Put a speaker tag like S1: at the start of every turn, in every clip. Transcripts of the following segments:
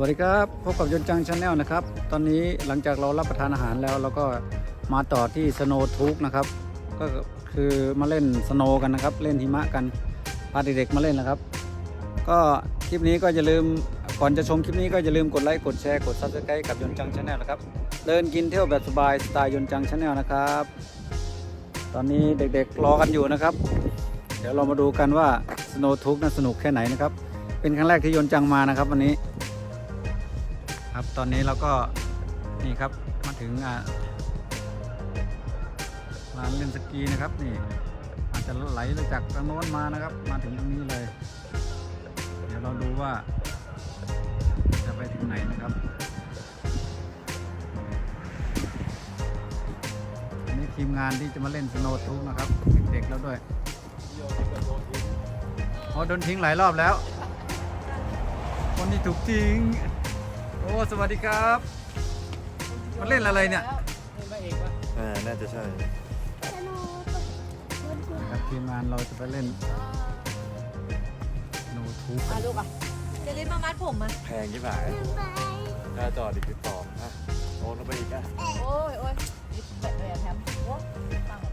S1: วัสดีครับพบกับยนจังชาแนลนะครับ ตอนนี้หลังจากเรารับประทานอาหารแล้วเราก็มาต่อที่สโนว์ทูกนะครับ ก็คือมาเล่นสโนว์กันนะครับ เล่นหิมะกันพาเด็กๆมาเล่นนะครับ ก็คลิปนี้ก็อย่าลืมก่อนจะชมคลิปนี้ก็อย่าลืมกดไลค์กดแชร์กดซับสไครต์กับยนจังชาแนลนะครับเดินกินเที่ยวแบบสบายสไตล์ยนจังชาแนลนะครับ ตอนนี้เด็กๆรอกันอยู่นะครับ เดี๋ยวเรามาดูกันว่าสโนว์ทูกนั้นสนุกแค่ไหนนะครับเป็นครั้งแรกที่ยนจังมานะครับวันนี้ ครับ ตอนนี้เราก็นี่ครับมาถึงอ่านเล่นสกีนะครับนี่อาจจะไหลจากทางโน้นมานะครับ มาถึงตรงนี้เลย เดี๋ยวเราดูว่า จะไปถึงไหนนะครับนนี้ทีมงานที่จะมาเล่นสโนว์ทูกนะครับเด็กๆแล้วด้วยอ๋อโดนทิ้งหลายรอบแล้ว คนที่ถูกทิ้ง อ้สวัสดีครับมาเล่นอะไรเนี่ย
S2: อ่าน่าจะใช่
S1: ครับทีมงานเราจะไปเล่นโนทูบ
S3: อะลูกอะเจะรีบมามัดผมมา
S2: แพงที่หายค่าจอดอีกสิบสองอะโอนลงไปอีกอะ
S3: โอ้ยโอ้ยนี่แบตเลยอะแถมโอ้ตั้งอะตั้งอ่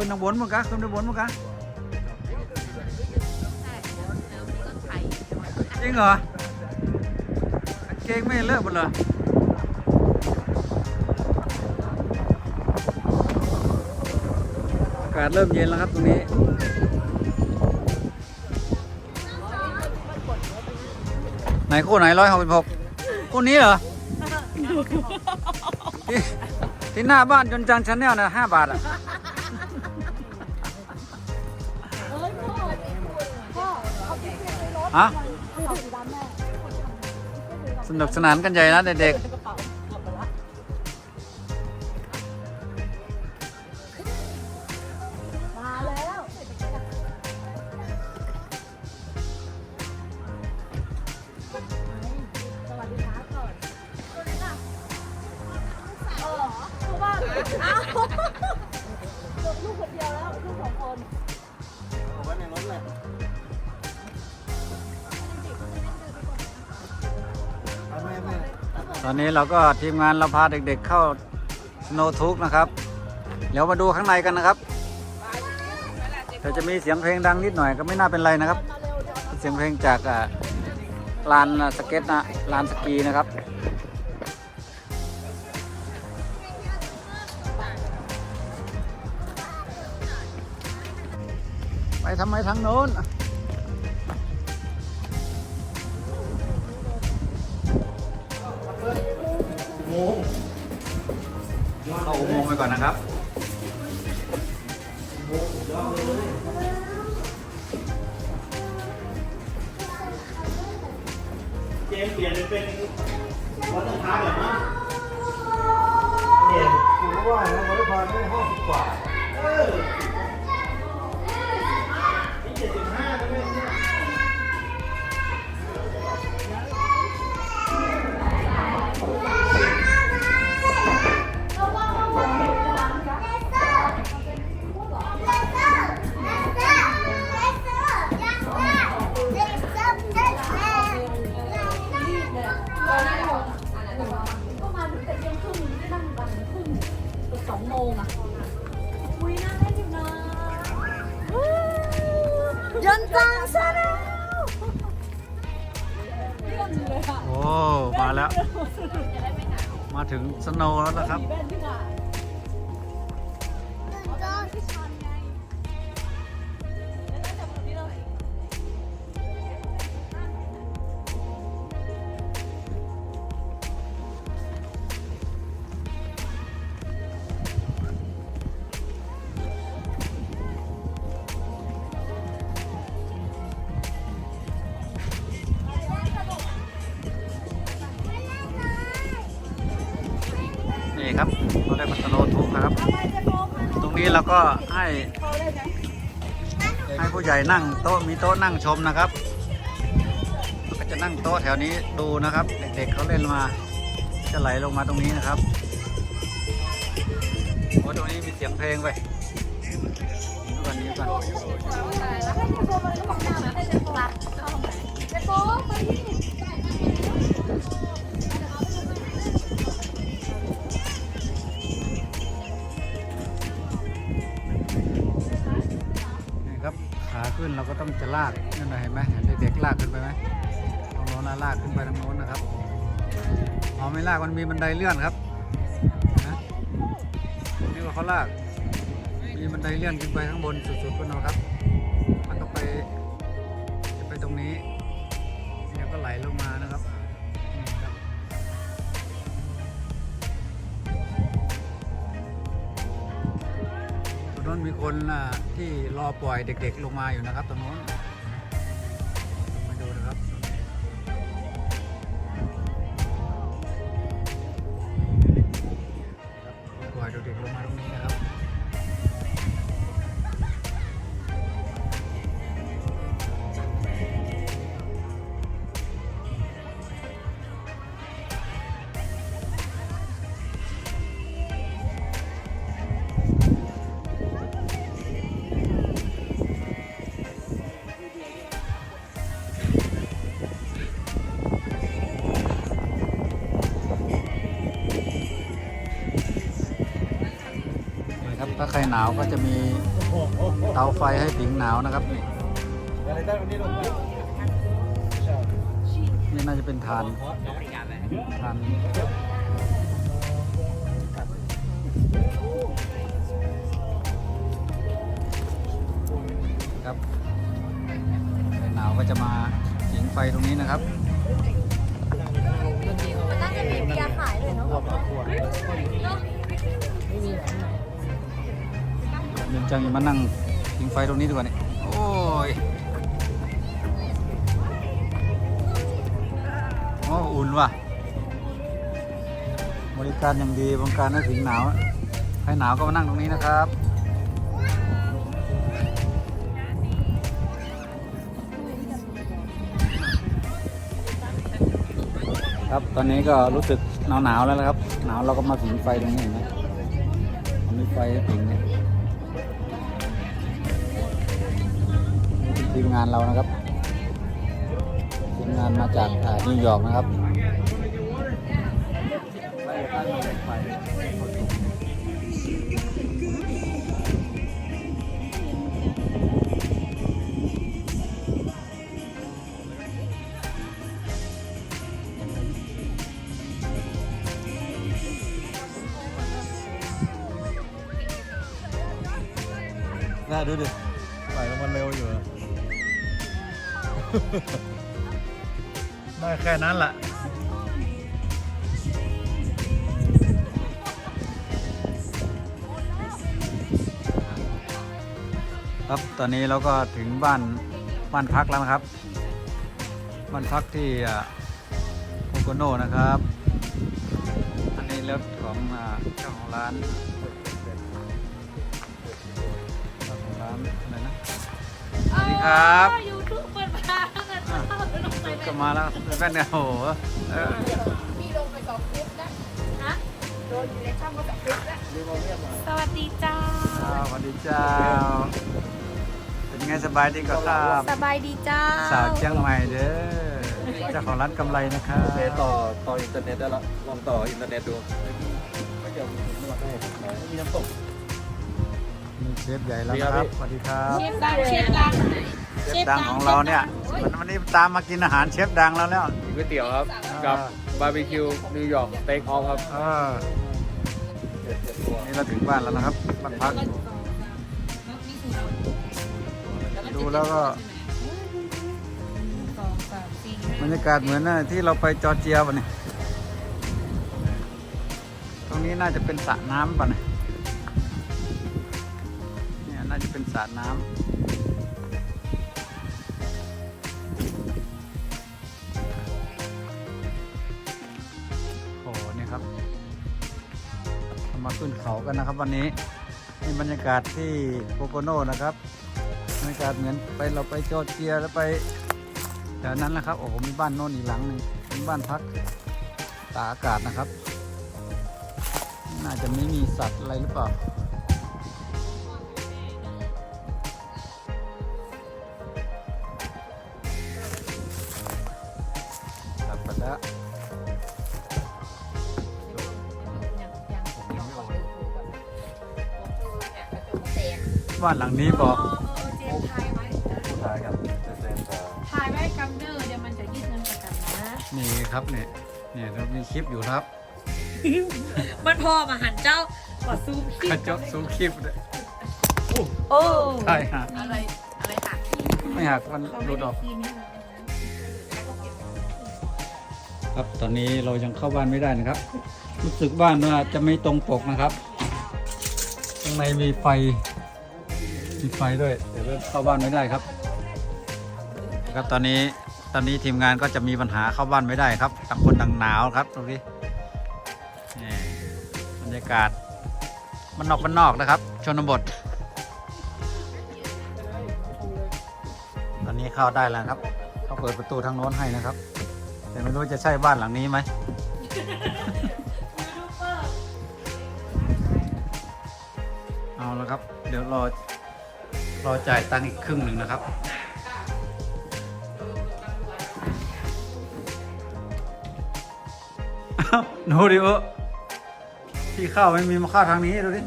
S1: ขึ้นทางบนมั้งกะขึ้นทางบนมั้งกะ
S3: ใช่แล้วมีต้นไผ่
S1: จริงเหรอเกงไม่เลิกหมดเลยอากาศเริ่มเย็นแล้วครับตรงนี้ไหนคู่ไหนร้อยหกสิบหกคู่นี้เหรอ ที่ที่หน้าบ้านจนจังชาแนลนะห้าบาทอะ ฮะสนุกสนานกันใหญ่นะเด็ก
S3: ก อนนี้เรา
S1: ก็ทีมงานเราพาเด็กๆเข้าสโนทูกนะครับ เดี๋ยวมาดูข้างในกันนะครับแต่จะมีเสียงเพลงดังนิดหน่อยก็ไม่น่าเป็นไรนะครับ เสียงเพลงจากลานสเก็ตนะลานสกีนะครับไปทำไมทางโน้น เข้าอุโมงค์ไปก่อนนะครับ
S4: เจมส์เปลี่ยนเป็นวัฒนธรรมแบบนั้นเปลี่ยนผมก็ว่านะวัฒนธรรมไม่ห้าสิบกว่า นจั
S3: งซะแล้วเล่นล
S1: โอ้มาแล้ว มาถึงสโนว์แล้วนะครับ
S3: เล่นที่ไได้
S1: มาสโนทูกนะครับ ตรงนี้เราก็ให้ ให้ผู้ใหญ่นั่งโต๊ะมีโต๊ะนั่งชมนะครับก็จะนั่งโต๊ะแถวนี้ดูนะครับ เด็กๆเขาเล่นมา จะไหลลงมาตรงนี้นะครับโอ้ตรงนี้มีเสียงเพลงไปก่อนนี้ก่อน
S3: นเรา
S1: ก็ต้องจะลากนั่นนะเห็นไหมเห็นเด็กๆลากขึ้นไปไหมตรงโน้นนะลากขึ้นไปทางโน้นนะครับอ๋อไม่ลากมันมีบันไดเลื่อนครับนะนี่ว่าเขาลากมีบันไดเลื่อนขึ้นไปข้างบนสุดๆก็นอนครับ คนที่รอปล่อยเด็กๆลงมาอยู่นะครับตรงนู้น ถ้าใครหนาวก็จะมีเตาไฟให้ผิงหนาวนะครับนี่
S4: อะไรได้วันนี้ลง
S1: นี่น่าจะเป็นฐานฐานครับใครหนาวก็จะมาผิงไฟตรงนี้นะครับ
S3: มันน่าจะมีเบียร์ขายเลยเนาะ เดิ
S1: นจังอย่ามานั่งผิงไฟตรงนี้ดีกว่านี่โอ้ยโอ้อุ่นว่ะ บริการอย่างดีบริการให้ถึงหนาวใครหนาวก็มานั่งตรงนี้นะครับครับ ตอนนี้ก็รู้สึกหนาวหนาวๆแล้วนะครับ หนาวเราก็มาผิงไฟตรงนี้เห็นไหมมีไฟให้ผิงเนี่ย ทีมงานเรานะครับทีมงานมาจากนิวยอร์กนะครับ
S2: น่าดูดิ ได้
S1: แค่นั้นแหละครับตอนนี้เราก็ถึงบ้านบ้านพักแล้วนะครับ บ้านพักที่โคโกโนนะครับ อันนี้รถของเจ้าของร้านเจ้าของร้านอะไรนะสวัสดีครับ
S3: เลยลงไปเลย
S1: ก็มาแล้วแว่นเนี่ยโอ้โหเออ
S3: มีลงไปสองคลิปนะฮะโดนอยู่ในช่องมาสองคลิปแล้วสวัสดีจ้า
S1: อ้าวสวัสดีเจ้า เป็นไงสบายดีก็ครับ
S3: สบายดีจ้า
S1: สาวเชียงใหม่เด้อเจ้าของร้านกำไรนะครับ
S2: โอเคต่อต่ออินเทอร์เน็ตได้แล้วลองต่ออินเทอร์เน็ตดูไม่เกี่ยวกับผมไม่ได้มีน้ำตก
S1: มีเชฟใหญ่แล้วนะครับสวัสดีครับ
S3: เชฟดังเชฟดัง
S1: เชฟดังของเราเนี่ยวันวันนี้ตามมากินอาหารเชฟดังแล้วเนี่ย
S2: ก๋วยเตี๋ยวครับ กับบาร์บีคิวนิวยอร์กสเต็กฮอปครับ
S1: เออนี่เราถึงบ้านแล้วนะครับบ้านพัก ดูแล้วก็ บรรยากาศเหมือนน่ะที่เราไปจอร์เจียป่ะเนี่ยตรงนี้น่าจะเป็นสระน้ำป่ะเนี่ยเนี่ยน่าจะเป็นสระน้ำ กันนะครับวันนี้นี่บรรยากาศที่โคโกโนนะครับบรรยากาศเหมือนไปเราไปจอร์เจียแล้วไปแถวนั้นนะครับโอ้โหมีบ้านโน่นอีกหลังหนึ่งเป็นบ้านพักตากอากาศนะครับ น่าจะไม่มีสัตว์อะไรหรือเปล่า บ้านหลังนี้บอก
S3: เออเจมส์ทายไว้
S2: ผู้ชายกันเซ็นแต่
S3: ทายไว้กัมเนอร์เดี๋ยวมันจะยืดเงินประกันนะ
S1: นี่ครับเนี่ยเนี่ยเรามีคลิปอยู่ครับ
S3: มันพอมาหันเจ้าขอซูมคลิ
S1: ก
S3: ประ
S1: จกซูมคลิปด้วย
S3: โอ้
S1: ใช่ฮะ
S3: อะไรอะไรหัก
S1: ไม่หักมัน
S3: เขา
S1: ห
S3: ไม่
S1: ลุดอ
S3: ได้
S1: อก
S3: คีย์นี่
S1: ครับตอนนี้เรายังเข้าบ้านไม่ได้นะครับ รู้สึกบ้านว่าจะไม่ตรงปกนะครับข้างในมีไฟ มีไฟด้วยแต่ว่าเข้าบ้านไม่ได้ครับ ครับตอนนี้ตอนนี้ทีมงานก็จะมีปัญหาเข้าบ้านไม่ได้ครับต่างคนต่างหนาวครับตรงนี้นี่บรรยากาศมันนอกมันนอกนะครับ ชนบท ตอนนี้เข้าได้แล้วครับเขาเปิดประตูทางโน้นให้นะครับ แต่ไม่รู้จะใช่บ้านหลังนี้ไหมเอาแล้วครับ เดี๋ยวรอ อจ่ายตังค์อีกครึ่งหนึ่งนะครับอ้าวหนูดิเออที่เข้าไม่มีมาเข้าทางนี้ดูดิ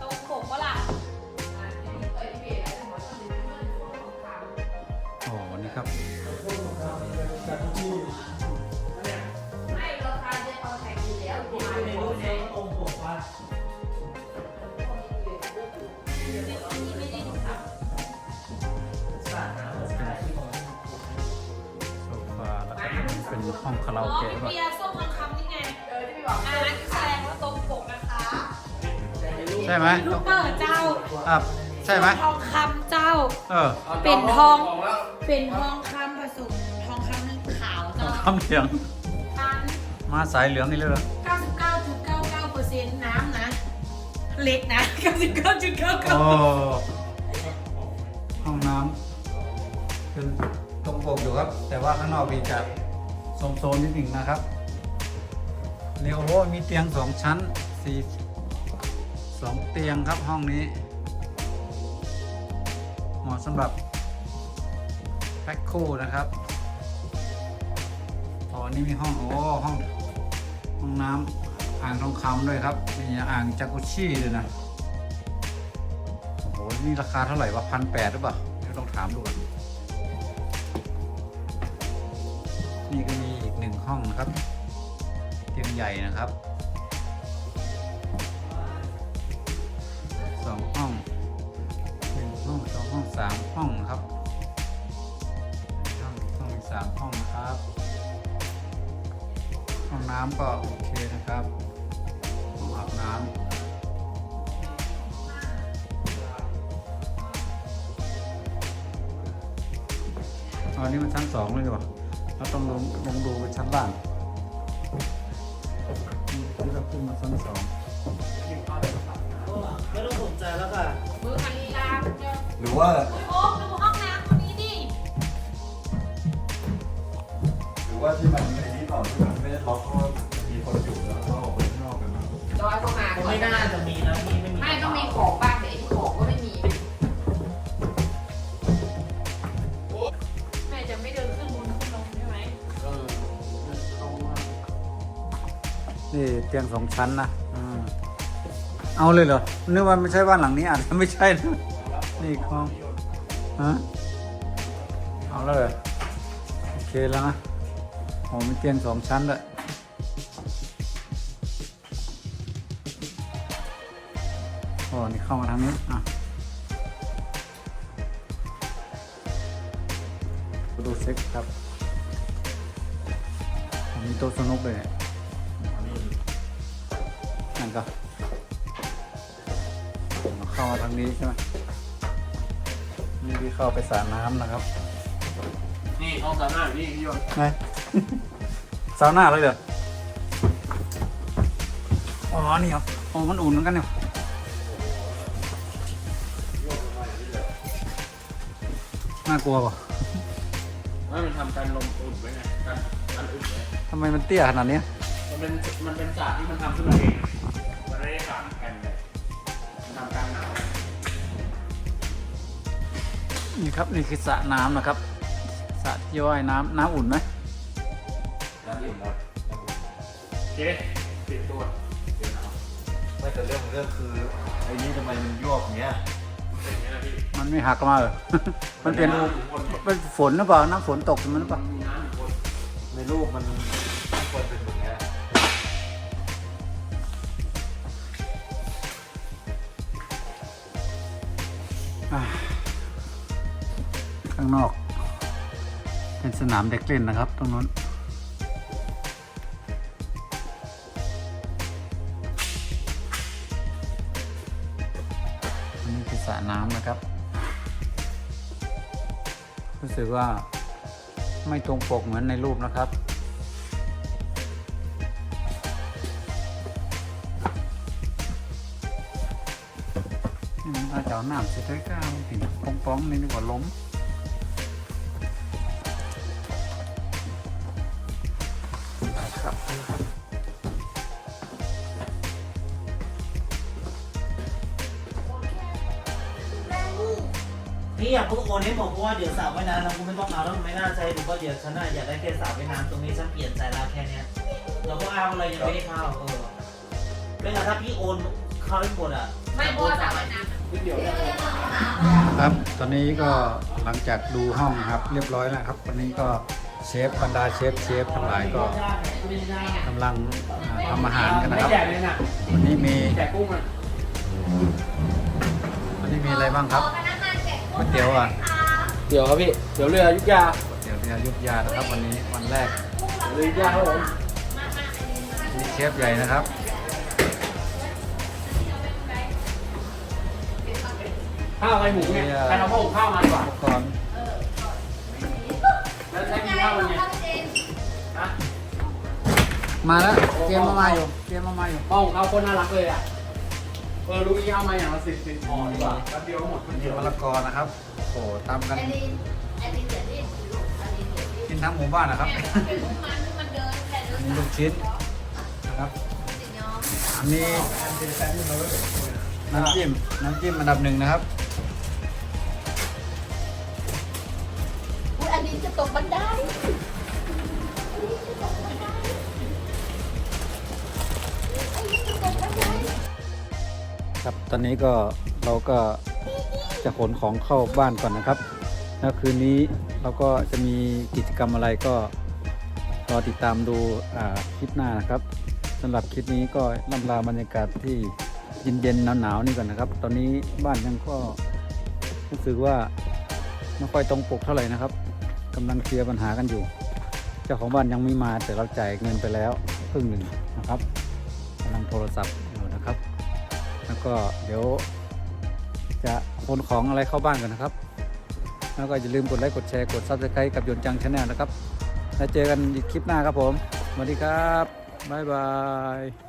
S3: ตรงปกปะล่ะ
S1: โอ้โหนี่ครับ โซฟาแล้วก็เป็นห้องคาราโอเกะป่ะ
S3: เบียร์ส้มทองคำนี่ไง เออที่พี่บอกอ่านั่นคือแสดงว่าตรงปกนะคะ
S1: ใช่ไหม
S3: ลูกเปิดเจ้า
S1: อะใช่ไหม
S3: ทองคำเจ้า
S1: เออ
S3: เป็นทอง เป็นทองคำผสมทองคำขาวเจ้า
S1: คำเหลือง
S3: พัน
S1: มาสายเหลืองนี่เลยเหรอ
S3: เล็กนะ99.99
S1: โอ้ห้องน้ำเป็นตรงปกอยู่ครับ แต่ว่าข้างนอกมีจะโซนๆนิดหนึ่งนะครับเนี่โอ้มีเตียงสองชั้นสี่สองเตียงครับห้องนี้ เหมาะสำหรับแพ็คคู่นะครับอ๋อนี่มีห้อง โอ้ ห้อง ห้องน้ำ อ่างทองคำด้วยครับมีอ่างจากุชี่ด้วยนะโอ้โหนี่ราคาเท่าไหร่วะพันแปดหรือเปล่าเดี๋ยวต้องถามดูก่อนนี่ก็มีอีกหนึ่งห้องนะครับเตียงใหญ่นะครับสองห้องหนึ่งห้องสองห้องสามห้องนะครับห้องห้องมีสามห้องนะครับ ห้องน้ำก็โอเคนะครับ น้ำอ๋อนี่มันชั้นสองเลยดีกว่าเราต้องลงลงดูไปชั้นล่างนี่เราขึ้นมาชั้นสอง
S4: ไม่ต้องสนใจแล้วค่ะ
S3: มือหันลีลาเจ้า
S2: หรือว่า
S3: โอ้ดูห้องน้ำคนนี้ดิ
S2: หรือว่าที่มันในนี้เปล่าที่มันไม่ได้ล็อกเพราะว่ามีคนอยู่แล้ว ไม่
S5: น่า
S4: จะมีนะพี่ไม่มี
S5: ไม่ต้องมีของบ้างแต่ไอ้ของก็ไม่มี
S3: แม่จะไม่เดินขึ้นบนขึ้นลงใช่ไหม
S4: เออเข้ามา
S1: นี่เตียงสองชั้นนะอืมเอาเลยเหรอนึกว่าไม่ใช่บ้านหลังนี้อาจจะไม่ใช่นะนี่ห้องฮะเอาแล้วเหรอโอเคแล้วนะโอ้มีเตียงสองชั้นด้วย โอ้นี่เข้ามาทางนี้อะดูเซ็กครับผมมีโต๊ะสนุกเลยเนี่ยนั่นก็เข้ามาทางนี้ใช่ไหมนี่ที่เข้าไปสระน้ำนะครับ
S4: นี่ห้องสามหน้าพี่พี่ยนต์
S1: ไงซาวน่าเลยเหรออ๋อนี่ครับโอ้มันอุ่นเหมือนกันเนี่ย น่ากลัวป่ะ
S4: ว่ามันทำการลมอุ่นไว้ไงการการอุ่นไว้
S1: ทำไมมันเตี้ยขนาดเนี้ย
S4: มันเป็นมันเป็นศาสตร์ที่มันทำขึ้นมาเองมันไม่ได้ผ่านแผ่นเลยมันทำการหนาว
S1: นี่ครับนี่คือสระน้ำนะครับสระที่ว่ายน้ำน้ำอุ่นไหม
S2: น้ำอุ่นครับ
S4: โอเคปิดตัวเดี๋ยวหนาว
S2: ไม่แต่เรื่องของเรื่องคือไอ้นี่ทำไมมันยวบอย่างเงี้ย
S1: มันไม่หักมาเหรอ มันเป็นเป็นฝนหรือเปล่าน้ำฝนตกมันหรือเปล่า
S2: ในรูปมันควรเป็นอย่างเงี้ย
S1: อ่าข้างนอก เป็นสนามเด็กเล่นนะครับ ตรงนู้นอันนี้คือสระน้ำนะครับ รู้สึกว่าไม่ตรงปกเหมือนในรูปนะครับ นี่มันอาจจะเอาน้ำใส่ด้วยก้าวมันถึงป้องๆนี่ดีกว่าล้ม
S4: นี่อยากเพิ่งโอนให้หมดเพราะว่าเดี๋ยวสาวว่ายน้ำเราคงไม่ต้องเอาแล้วไม่น่าใช้หรือว่าเดี๋ยวฉันน่ะอยากได้แค่สาวว่ายน้ำตรงนี้ฉันเปลี่ยนใจละแค่เนี้ยเราก็อ้างอะไรยังไม่ได้เข้าเออไม่งั้นถ้าพี่โอนเข้าให้หมดอะ
S5: ไม่เพราะว่าสระว่ายน้ำ
S2: นิดเดียวเนี่ย
S1: ครับ ตอนนี้ก็หลังจากดูห้องครับเรียบร้อยแล้วครับ วันนี้ก็เชฟบรรดาเชฟเชฟทั้งหลายก็กำลังอ่าทำอาหารกันนะครับ วันนี้มีวันนี้มีอะไรบ้างครับ ก๋วยเตี๋ยวอะ
S2: เดี๋ยวครับพี่ เดี๋ยวเรือยุกยา
S1: ก๋วยเตี๋ยวเรืออยุทธยานะครับ วันนี้วันแรก
S2: เรือยุกยาครับผม
S1: มีเชฟใหญ่นะครับ
S2: ข้าวไก่หมูเนี่ยใครเอาข้าวหุงข้าวมาดีกว่า
S1: อุปกรณ์
S2: แล้วใช้กินข้าวยังไงฮะ
S1: มาแล้วเตรียมมามาอยู่เตรียมมามาอยู่
S2: ข้าวหุงข้าวโคตรน่ารักเลยอะ เออรู้งี้เอามาอย่างละสิบสิบห่อดีกว่าแป๊บเดียวก็หมดคนเดียว
S1: มะละกอนะครับโอ้โหตามกัน
S5: อันนี้อันนี้เดี๋ยวนี้ลูกอันนี้เดี๋ยวนี้
S1: กินทั้งหมู่บ้านนะครับ
S5: เป็นลูกมันมันเดินแต่เดิ
S1: อั
S5: น
S1: นนี้ลูกชิ้นนะครับ
S5: สิยอม
S1: อันนี้น้ำจิ้มน้ำจิ้มอันดับหนึ่งนะครับ
S5: อุ๊ยอันนี้จะตกบันได
S1: ตอนนี้ก็เราก็จะขนของเข้าบ้านก่อนนะครับแล้วคืนนี้เราก็จะมีกิจกรรมอะไรก็รอติดตามดูคลิปหน้านะครับสำหรับคลิปนี้ก็ล่ำลาบรรยากาศที่เย็นๆหนาวๆนี่ก่อนนะครับ ตอนนี้บ้านยังก็รู้สึกว่าไม่ค่อยตรงปกเท่าไหร่นะครับกำลังเคลียร์ปัญหากันอยู่ เจ้าของบ้านยังไม่มาแต่เราจ่ายเงินไปแล้วครึ่งหนึ่งนะครับกำลังโทรศัพท์ ก็เดี๋ยวจะขนของอะไรเข้าบ้านกันนะครับ แล้วก็อย่าลืมกดไลค์กดแชร์กด subscribe กับยนจังชาแนลนะครับ แล้วเจอกันอีกคลิปหน้าครับผมสวัสดีครับบ๊ายบาย